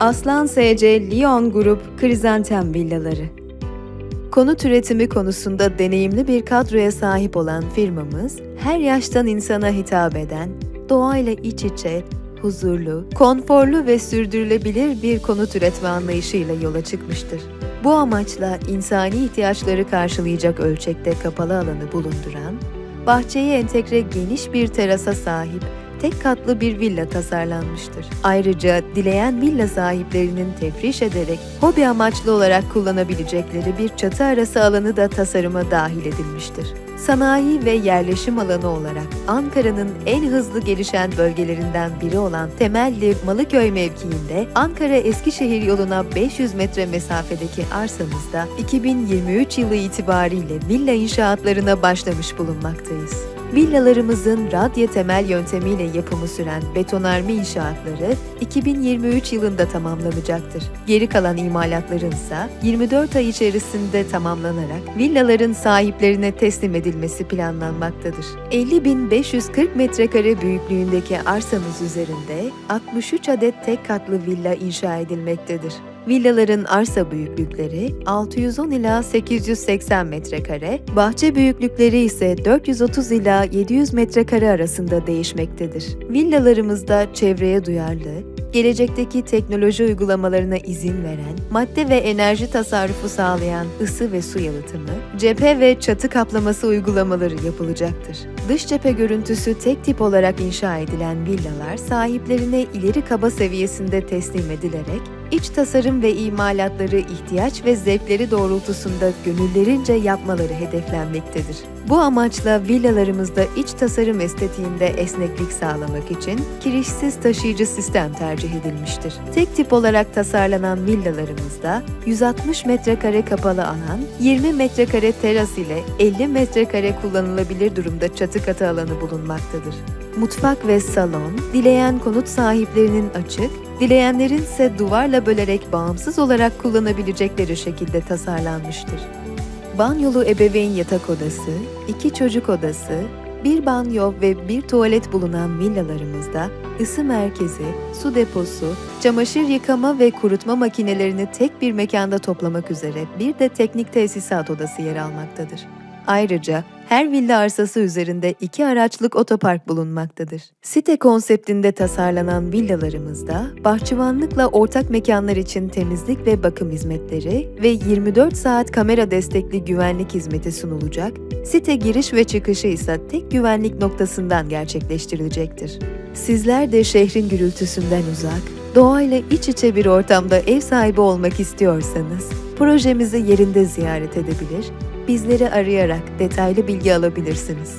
Aslan SC Lyon Grup Krizantem Villaları Konut üretimi konusunda deneyimli bir kadroya sahip olan firmamız, her yaştan insana hitap eden, doğayla iç içe, huzurlu, konforlu ve sürdürülebilir bir konut üretme anlayışıyla yola çıkmıştır. Bu amaçla insani ihtiyaçları karşılayacak ölçekte kapalı alanı bulunduran, bahçeye entegre geniş bir terasa sahip tek katlı bir villa tasarlanmıştır. Ayrıca dileyen villa sahiplerinin tefriş ederek hobi amaçlı olarak kullanabilecekleri bir çatı arası alanı da tasarıma dahil edilmiştir. Sanayi ve yerleşim alanı olarak Ankara'nın en hızlı gelişen bölgelerinden biri olan Temelli Malıköy mevkiinde Ankara-Eskişehir yoluna 500 metre mesafedeki arsamızda 2023 yılı itibariyle villa inşaatlarına başlamış bulunmaktayız. Villalarımızın radye temel yöntemiyle yapımı süren betonarme inşaatları 2023 yılında tamamlanacaktır. Geri kalan imalatların ise 24 ay içerisinde tamamlanarak villaların sahiplerine teslim edilmesi planlanmaktadır. 50.540 metrekare büyüklüğündeki arsamız üzerinde 63 adet tek katlı villa inşa edilmektedir. Villaların arsa büyüklükleri 610 ila 880 metrekare, bahçe büyüklükleri ise 430 ila 700 metrekare arasında değişmektedir. Villalarımızda çevreye duyarlı, gelecekteki teknoloji uygulamalarına izin veren, madde ve enerji tasarrufu sağlayan ısı ve su yalıtımı, cephe ve çatı kaplaması uygulamaları yapılacaktır. Dış cephe görüntüsü tek tip olarak inşa edilen villalar sahiplerine ileri kaba seviyesinde teslim edilerek iç tasarım ve imalatları ihtiyaç ve zevkleri doğrultusunda gönüllerince yapmaları hedeflenmektedir. Bu amaçla villalarımızda iç tasarım estetiğinde esneklik sağlamak için kirişsiz taşıyıcı sistem tercih edilmiştir. Tek tip olarak tasarlanan villalarımızda 160 metrekare kapalı alan, 20 metrekare teras ile 50 metrekare kullanılabilir durumda çatı katı alanı bulunmaktadır. Mutfak ve salon, dileyen konut sahiplerinin açık, dileyenlerin ise duvarla bölerek bağımsız olarak kullanabilecekleri şekilde tasarlanmıştır. Banyolu ebeveyn yatak odası, iki çocuk odası, bir banyo ve bir tuvalet bulunan villalarımızda ısı merkezi, su deposu, çamaşır yıkama ve kurutma makinelerini tek bir mekanda toplamak üzere bir de teknik tesisat odası yer almaktadır. Ayrıca her villa arsası üzerinde iki araçlık otopark bulunmaktadır. Site konseptinde tasarlanan villalarımızda bahçıvanlıkla ortak mekanlar için temizlik ve bakım hizmetleri ve 24 saat kamera destekli güvenlik hizmeti sunulacak, site giriş ve çıkışı ise tek güvenlik noktasından gerçekleştirilecektir. Sizler de şehrin gürültüsünden uzak, doğayla iç içe bir ortamda ev sahibi olmak istiyorsanız, projemizi yerinde ziyaret edebilir, bizleri arayarak detaylı bilgi alabilirsiniz.